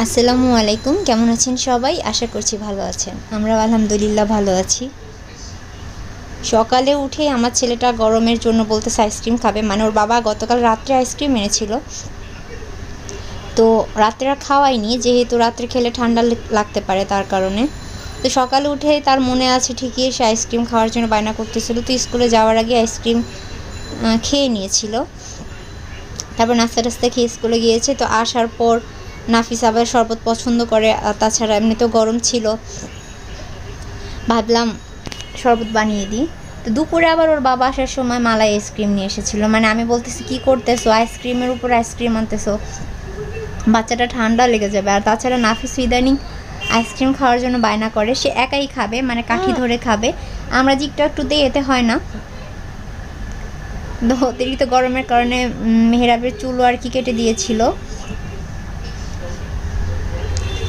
আসসালামু আলাইকুম, কেমন আছেন সবাই? আশা করছি ভালো আছেন। আমরা আলহামদুলিল্লাহ ভালো আছি। সকালে উঠে আমার ছেলেটা গরমের জন্য বলতেছে আইসক্রিম খাবে। মানে ওর বাবা গতকাল রাত্রে আইসক্রিম এনেছিল। তো রাত্রে আর খাওয়াইনি যেহেতু রাত্রে খেলে ঠান্ডা লাগতে পারে তার কারণে। তো সকালে উঠে তার মনে আছে ঠিকই, সে আইসক্রিম খাওয়ার জন্য বায়না করতেছিল। তো স্কুলে যাওয়ার আগে আইসক্রিম খেয়ে নিয়েছিল। তারপর নাস্তা টাস্তা খেয়ে স্কুলে গিয়েছে। তো আসার পর নাফিস আবার শরবত পছন্দ করে আর তাছাড়া এমনিতেও গরম ছিল। ভাবলাম শরবত বানিয়ে দিই। তো দুপুরে আবার ওর বাবা আসার সময় মালাই আইসক্রিম নিয়ে এসেছিল। মানে আমি বলতেছি কি করতেছো? আইসক্রিমের উপর আইসক্রিম আনতেছো? বাচ্চাটা ঠান্ডা লেগে যাবে। আর তাছাড়া নাফিস ইদানিং আইসক্রিম খাওয়ার জন্য বায়না করে। সে একাই খাবে মানে কাঠি ধরে খাবে। আমরা যে একটু দিই এতে হয় না। তো অতিরিক্ত গরমের কারণে মেহেরাবের চুলও আর কি কেটে দিয়েছিল।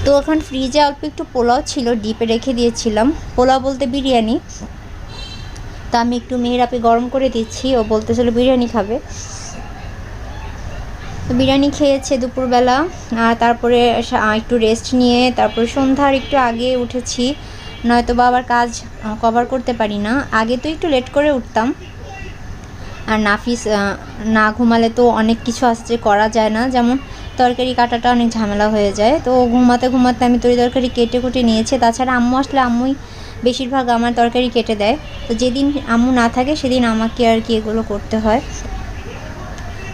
তো এখন ফ্রিজে অল্প একটু পোলাও ছিল ডিপে রেখে দিয়েছিলাম। পোলাও বলতে বিরিয়ানি। তা আমি একটু মেহেরাপে গরম করে দিচ্ছি, ও বলতেছিল বিরিয়ানি খাবে। তো বিরিয়ানি খেয়েছে দুপুরবেলা আর তারপরে একটু রেস্ট নিয়ে, তারপরে সন্ধ্যার একটু আগে উঠেছি। নয়তো বা আবার কাজ কভার করতে পারি না। আগে তো একটু লেট করে উঠতাম। আর নাফিস না ঘুমালে তো অনেক কিছু যে করা যায় না। যেমন তরকারি কাটাটা অনেক ঝামেলা হয়ে যায়। তো ঘুমাতে ঘুমাতে আমি তরি তরকারি কেটে কুটে নিয়েছি। তাছাড়া আম্মু আসলে আম্মুই বেশিরভাগ আমার তরকারি কেটে দেয়। তো যেদিন আম্মু না থাকে সেদিন আমাকে আর কি এগুলো করতে হয়।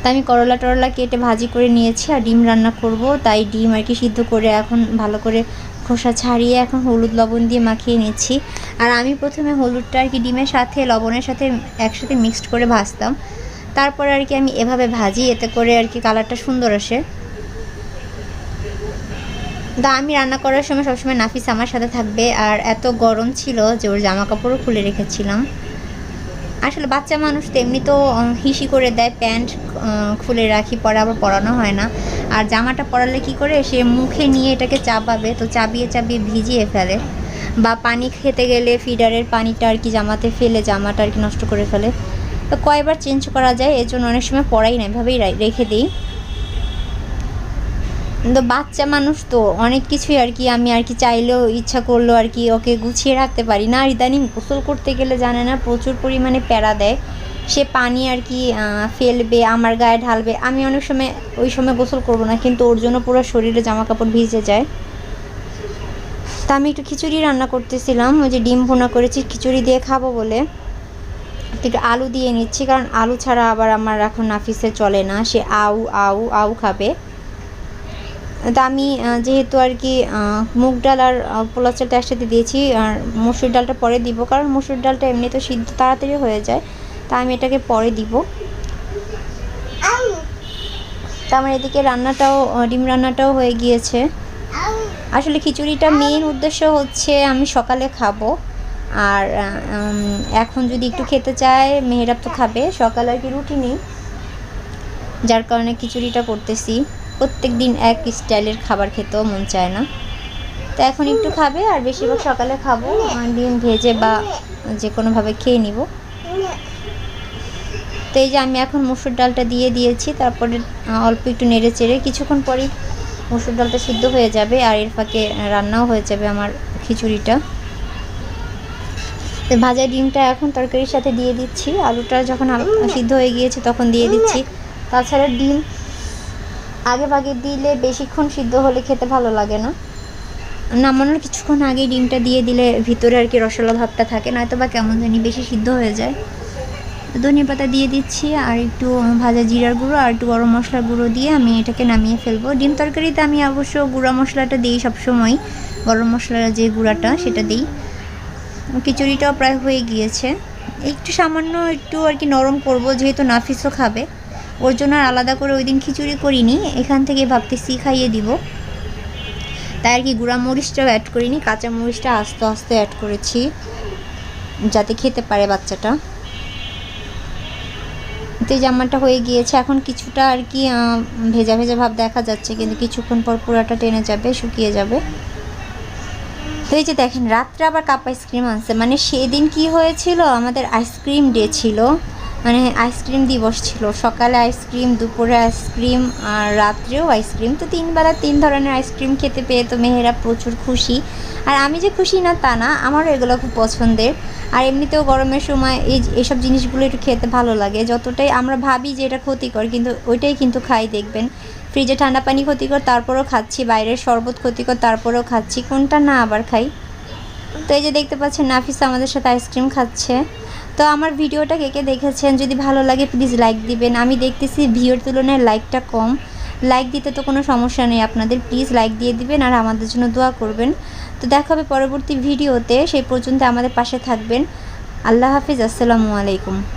তা আমি করলা টরলা কেটে ভাজি করে নিয়েছি আর ডিম রান্না করব। তাই ডিম আর কি সিদ্ধ করে এখন ভালো করে খোসা ছাড়িয়ে এখন হলুদ লবণ দিয়ে মাখিয়ে নিচ্ছি। আর আমি প্রথমে হলুদটা আর কি ডিমের সাথে, লবণের সাথে একসাথে মিক্সড করে ভাজতাম। তারপর আর কি আমি এভাবে ভাজি, এতে করে আর কি কালারটা সুন্দর আসে। তা আমি রান্না করার সময় সবসময় নাফিস আমার সাথে থাকবে, আর এত গরম ছিল যে ওর জামা কাপড়ও খুলে রেখেছিলাম। আসলে বাচ্চা মানুষ তো এমনি তো হিসি করে দেয়, প্যান্ট খুলে রাখি, পরে আবার পরানো হয় না। আর জামাটা পরালে কি করে, সে মুখে নিয়ে এটাকে চাপাবে, তো চাবিয়ে চাবিয়ে ভিজিয়ে ফেলে। বা পানি খেতে গেলে ফিডারের পানিটা আর কি জামাতে ফেলে, জামাটা আর কি নষ্ট করে ফেলে। তো কয়বার চেঞ্জ করা যায়, এর জন্য অনেক সময় পরাই না, এভাবেই রেখে দিই। কিন্তু বাচ্চা মানুষ তো অনেক কিছুই আর কি, আমি আর কি চাইলেও ইচ্ছা করল আর কি ওকে গুছিয়ে রাখতে পারি না। আর ইদানিং গোসল করতে গেলে জানে না প্রচুর পরিমাণে প্যারা দেয়। সে পানি আর কি ফেলবে, আমার গায়ে ঢালবে। আমি অনেক সময় ওই সময় গোসল করব না, কিন্তু ওর জন্য পুরো শরীরে জামা কাপড় ভিজে যায়। তা আমি একটু খিচুড়ি রান্না করতেছিলাম, ওই যে ডিম ভুনা করেছি, খিচুড়ি দিয়ে খাব বলে। একটু আলু দিয়ে নিচ্ছি, কারণ আলু ছাড়া আবার আমার এখন নাফিসে চলে না। সে আউ আউ আউ খাবে। তা আমি যেহেতু আর কি মুগ ডাল আর পোলাও চালটা একসাথে দিয়েছি, আর মসুর ডালটা পরে দিব, কারণ মসুর ডালটা এমনি তো সিদ্ধ তাড়াতাড়ি হয়ে যায়, তা আমি এটাকে পরে দিব। তা আমার এদিকে রান্নাটাও ডিম রান্নাটাও হয়ে গিয়েছে। আসলে খিচুড়িটা মেন উদ্দেশ্য হচ্ছে আমি সকালে খাব, আর এখন যদি একটু খেতে চায়, মেহেরাব তো খাবে, সকালে আর কি রুটি নেই, যার কারণে খিচুড়িটা করতেছি। প্রত্যেক দিন এক স্টাইলের খাবার খেতেও মন চায় না। তো এখন একটু খাবে আর বেশিরভাগ সকালে খাব ডিম ভেজে বা যে কোনোভাবে খেয়ে নিব। তো এই যে আমি এখন মুসুর ডালটা দিয়ে দিয়েছি, তারপরে অল্প একটু নেড়ে চেড়ে কিছুক্ষণ পরেই মুসুর ডালটা সিদ্ধ হয়ে যাবে আর এর ফাঁকে রান্নাও হয়ে যাবে আমার খিচুড়িটা। তো ভাজা ডিমটা এখন তরকারির সাথে দিয়ে দিচ্ছি, আলুটা যখন সিদ্ধ হয়ে গিয়েছে তখন দিয়ে দিচ্ছি। তাছাড়া ডিম আগে ভাগে দিলে বেশিক্ষণ সিদ্ধ হলে খেতে ভালো লাগে না। নামানোর কিছুক্ষণ আগে ডিমটা দিয়ে দিলে ভিতরে আর কি রসলা ভাবটা থাকে নয়তো বা কেমন জানি বেশি সিদ্ধ হয়ে যায়। ধনিয়া পাতা দিয়ে দিচ্ছি, আর একটু ভাজা জিরার গুঁড়ো, আর একটু গরম মশলার গুঁড়ো দিয়ে আমি এটাকে নামিয়ে ফেলব। ডিম তরকারিতে আমি অবশ্য গুঁড়া মশলাটা দিই সবসময়, গরম মশলার যে গুঁড়াটা সেটা দিই। খিচুড়িটাও প্রায় হয়ে গিয়েছে। একটু সামান্য একটু আর কি নরম করব, যেহেতু নাফিসও খাবে। ওর জন্য আর আলাদা করে ওই দিন খিচুড়ি করিনি, এখান থেকে ভাবতেছি খাইয়ে দিব। তাই আর কি গুঁড়া মরিচটাও অ্যাড করিনি, কাঁচা মরিচটা আস্তে আস্তে অ্যাড করেছি, যাতে খেতে পারে বাচ্চাটা। তো জামাটা হয়ে গিয়েছে, এখন কিছুটা আর কি ভেজা ভেজা ভাব দেখা যাচ্ছে, কিন্তু কিছুক্ষণ পর পুরাটা টেনে যাবে, শুকিয়ে যাবে। তো এই যে দেখেন, রাত্রে আবার কাপ আইসক্রিম আনছে। মানে সেদিন কি হয়েছিল? আমাদের আইসক্রিম ডে ছিল। মানে আইসক্রিম দিবস ছিল। সকালে আইসক্রিম, দুপুরে আইসক্রিম আর রাত্রেও আইসক্রিম। তো তিনবেলা তিন ধরনের আইসক্রিম খেতে পেয়ে তো মেহেরা প্রচুর খুশি। আর আমি যে খুশি না তা না, আমারও এগুলো খুব পছন্দের। আর এমনিতেও গরমের সময় এই এইসব জিনিসগুলো একটু খেতে ভালো লাগে। যতটাই আমরা ভাবি যে এটা ক্ষতিকর, কিন্তু ওইটাই কিন্তু খাই, দেখবেন। ফ্রিজে ঠান্ডা পানি ক্ষতিকর, তারপরেও খাচ্ছি। বাইরের শরবত ক্ষতিকর, তারপরেও খাচ্ছি। কোনটা না আবার খাই। তো এই যে দেখতে পাচ্ছেন, নাফিসা আমাদের সাথে আইসক্রিম খাচ্ছে। তো আমার ভিডিওটা কে কে দেখেছেন, যদি ভালো লাগে প্লিজ লাইক দিবেন। আমি দেখতেছি ভিওর তুলনায় লাইকটা কম। লাইক দিতে তো কোনো সমস্যা নেই আপনাদের প্লিজ লাইক দিয়ে দিবেন আর আমাদের জন্য দোয়া করবেন। তো দেখা হবে পরবর্তী ভিডিওতে, সেই পর্যন্ত আমাদের পাশে থাকবেন। আল্লাহ হাফিজ, আসসালামু আলাইকুম।